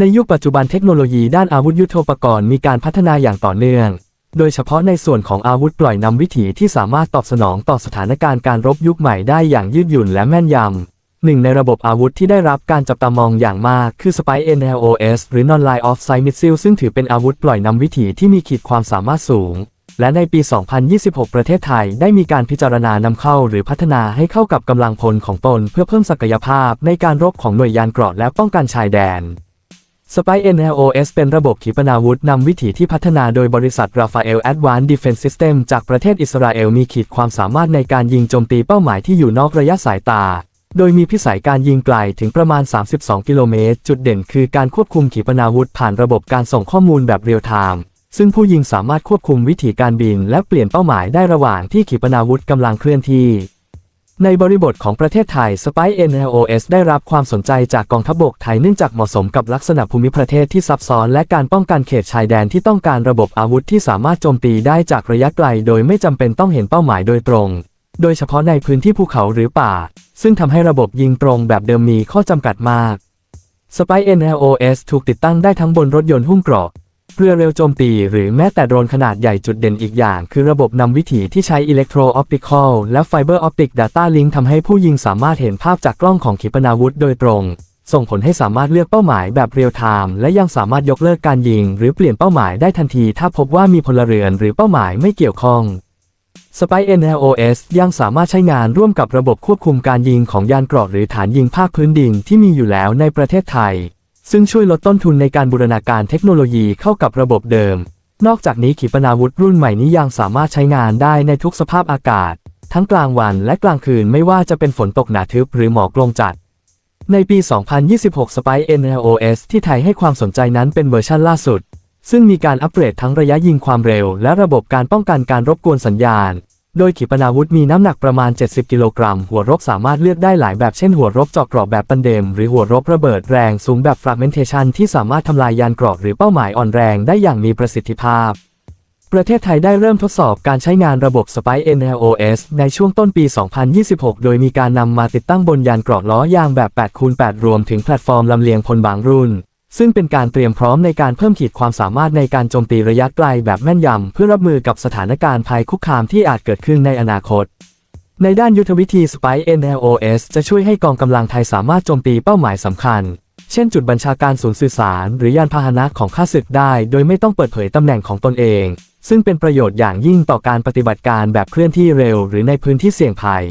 ในยุคปัจจุบันเทคโนโลยีด้านอาวุธยุทโธปกรณ์มีการพัฒนาอย่างต่อเนื่อง โดยเฉพาะในส่วนของอาวุธปล่อยนำวิถีที่สามารถตอบสนองต่อสถานการณ์การรบยุคใหม่ได้อย่างยืดหยุ่นและแม่นยำหนึ่งในระบบอาวุธที่ได้รับการจับตามองอย่างมากคือ Spy NLOS หรือ Non-Line of Sight Missile ซึ่งถือเป็นอาวุธปล่อยนำวิถีที่มีขีดความสามารถสูง และในปี 2026 ประเทศไทยได้มีการพิจารณานำเข้าหรือพัฒนาให้เข้ากับกำลังพลของตน เพื่อเพิ่มศักยภาพในการรบของหน่วยยานเกราะและป้องกันชายแดน Spy NLOS เป็นระบบขีปนาวุธนำวิถีที่พัฒนาโดยบริษัท Rafael Advanced Defense System จากประเทศอิสราเอลมีขีดความสามารถในการยิงโจมตีเป้าหมายที่อยู่นอกระยะสายตา โดยมีพิสัยการยิงไกลถึงประมาณ 32 กิโลเมตร จุดเด่นคือการควบคุมขีปนาวุธผ่านระบบการส่งข้อมูลแบบเรียลไทม์ ซึ่งผู้ยิงสามารถควบคุมวิธีการบินและเปลี่ยนเป้าหมายได้ระหว่างที่ขีปนาวุธกำลังเคลื่อนที่ ในบริบทของประเทศไทย Spy NLOS ได้รับความสนใจจากกองทัพบกไทยเนื่องจากเหมาะสมกับลักษณะภูมิประเทศที่ซับซ้อนและการป้องกันเขตชายแดนที่ต้องการระบบอาวุธที่สามารถโจมตีได้จากระยะไกลโดยไม่จำเป็นต้องเห็นเป้าหมายโดยตรง โดยเฉพาะในพื้นที่ภูเขาหรือป่า ซึ่งทำให้ระบบยิงตรงแบบเดิมมีข้อจำกัดมาก Spy NLOS ถูกติดตั้งได้ทั้งบนรถยนต์หุ้มเกราะ เรือเร็วโจมตีหรือแม้แต่โดรนขนาดใหญ่จุดเด่นอีกอย่าง คือระบบนำวิถีที่ใช้อิเล็กโทรออปติคอลและไฟเบอร์ออปติก Data Link ทำให้ผู้ยิงสามารถเห็นภาพจากกล้องของขีปนาวุธโดยตรง ส่งผลให้สามารถเลือกเป้าหมายแบบเรียลไทม์และยังสามารถยกเลิกการยิง หรือเปลี่ยนเป้าหมายได้ทันทีถ้าพบว่ามีพลเรือนหรือเป้าหมายไม่เกี่ยวข้อง Spy NLOS ยังสามารถใช้งานร่วมกับระบบควบคุมการยิงของยานเกราะหรือฐานยิงภาคพื้นดินที่มีอยู่แล้วในประเทศไทย ซึ่งช่วยลดต้นทุนในการบูรณาการเทคโนโลยีเข้ากับระบบเดิม นอกจากนี้ขีปนาวุธรุ่นใหม่นี้ยังสามารถใช้งานได้ในทุกสภาพอากาศ ทั้งกลางวันและกลางคืนไม่ว่าจะเป็นฝนตกหนาทึบหรือหมอกลงจัด ในปี 2026 Spy NLOS ที่ไทยให้ความสนใจนั้นเป็นเวอร์ชันล่าสุด ซึ่งมีการอัปเกรดทั้งระยะยิงความเร็ว และระบบการป้องกันการรบกวนสัญญาณ โดยขีปนาวุธมีน้ำหนักประมาณ 70 กิโลกรัม หัวรบสามารถเลือกได้หลายแบบเช่นหัวรบเจาะกราะแบบปันเดม หรือหัวรบระเบิดแรงสูงแบบ fragmentation ที่สามารถทำลายยานเกราะหรือเป้าหมายอ่อนแรงได้อย่างมีประสิทธิภาพ ประเทศไทยได้เริ่มทดสอบการใช้งานระบบ Spy NLOS ในช่วงต้นปี 2026 โดยมีการนำมาติดตั้งบนยานเกราะล้อยางแบบ8คูณ8รวมถึงแพลตฟอร์มลำเลียงพลบางรุ่น ซึ่งเป็นการเตรียมพร้อมในการเพิ่มขีดความสามารถในการโจมตีระยะไกลแบบแม่นยำ เพื่อรับมือกับสถานการณ์ภัยคุกคามที่อาจเกิดขึ้นในอนาคต ในด้านยุทธวิธี Spy NLOS จะช่วยให้กองกำลังไทยสามารถโจมตีเป้าหมายสำคัญ เช่นจุดบัญชาการศูนย์สื่อสาร หรือยานพาหนะของข้าศึกได้ โดยไม่ต้องเปิดเผยตำแหน่งของตนเอง ซึ่งเป็นประโยชน์อย่างยิ่งต่อการปฏิบัติการแบบเคลื่อนที่เร็ว หรือในพื้นที่เสี่ยงภัย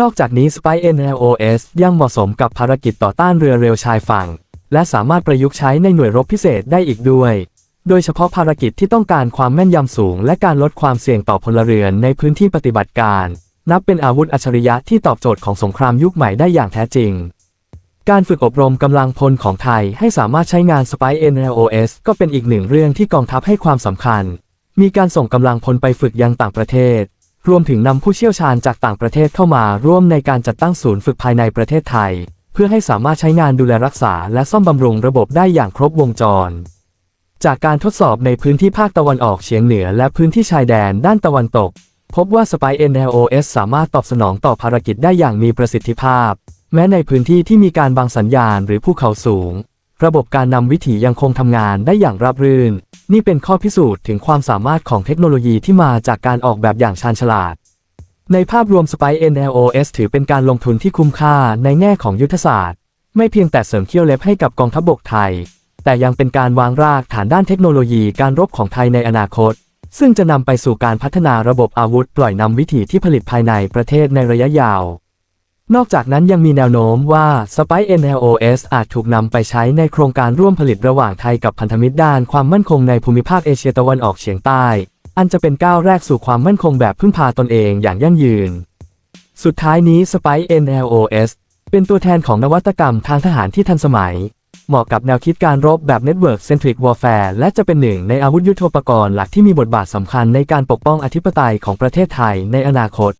นอกจากนี้ Spy NLOS ยังเหมาะสมกับภารกิจต่อต้านเรือเร็วชายฝั่ง และสามารถประยุกต์ใช้ในหน่วยรบพิเศษได้อีกด้วย โดยเฉพาะภารกิจที่ต้องการความแม่นยำสูง และการลดความเสี่ยงต่อพลเรือนในพื้นที่ปฏิบัติการ นับเป็นอาวุธอัจฉริยะที่ตอบโจทย์ของสงครามยุคใหม่ได้อย่างแท้จริง การฝึกอบรมกำลังพลของไทยให้สามารถใช้งาน Spy NLOS ก็เป็นอีกหนึ่งเรื่องที่กองทัพให้ความสำคัญ มีการส่งกำลังพลไปฝึกยังต่างประเทศ รวมถึงนำผู้เชี่ยวชาญจากต่างประเทศเข้ามาร่วมในการจัดตั้งศูนย์ฝึกภายในประเทศไทย เพื่อให้สามารถใช้งานดูแลรักษาและซ่อมบำรุงระบบได้อย่างครบวงจร จากการทดสอบในพื้นที่ภาคตะวันออกเฉียงเหนือและพื้นที่ชายแดนด้านตะวันตก พบว่า Spy NLOS สามารถตอบสนองต่อภารกิจได้อย่างมีประสิทธิภาพ แม้ในพื้นที่ที่มีการบังสัญญาณหรือภูเขาสูง ระบบการนำวิถียังคงทำงานได้อย่างราบรื่น นี่เป็นข้อพิสูจน์ถึงความสามารถของเทคโนโลยีที่มาจากการออกแบบอย่างชาญฉลาด ในภาพรวม Spy NLOS ถือเป็นการลงทุนที่คุ้มค่าในแง่ของยุทธศาสตร์ ไม่เพียงแต่เสริมเขี้ยวเล็บให้กับกองทัพบบกไทย แต่ยังเป็นการวางรากฐานด้านเทคโนโลยีการรบของไทยในอนาคต ซึ่งจะนำไปสู่การพัฒนาระบบอาวุธปล่อยนำวิถีที่ผลิตภายในประเทศในระยะยาว นอกจากนั้นยังมีแนวโน้มว่า Spy NLOS อาจถูกนำไปใช้ในโครงการร่วมผลิตระหว่างไทยกับพันธมิตรด้านความมั่นคงในภูมิภาคเอเชียตะวันออกเฉียงใต้ อันจะเป็นก้าวแรกสู่ความมั่นคงแบบพึ่งพาตนเองอย่างยั่งยืน สุดท้ายนี้ Spy NLOS เป็นตัวแทนของนวัตกรรมทางทหารที่ทันสมัย เหมาะกับแนวคิดการรบแบบ Network Centric Warfare และจะเป็นหนึ่งในอาวุธยุทโธปกรณ์หลักที่มีบทบาทสำคัญในการปกป้องอธิปไตยของประเทศไทยในอนาคต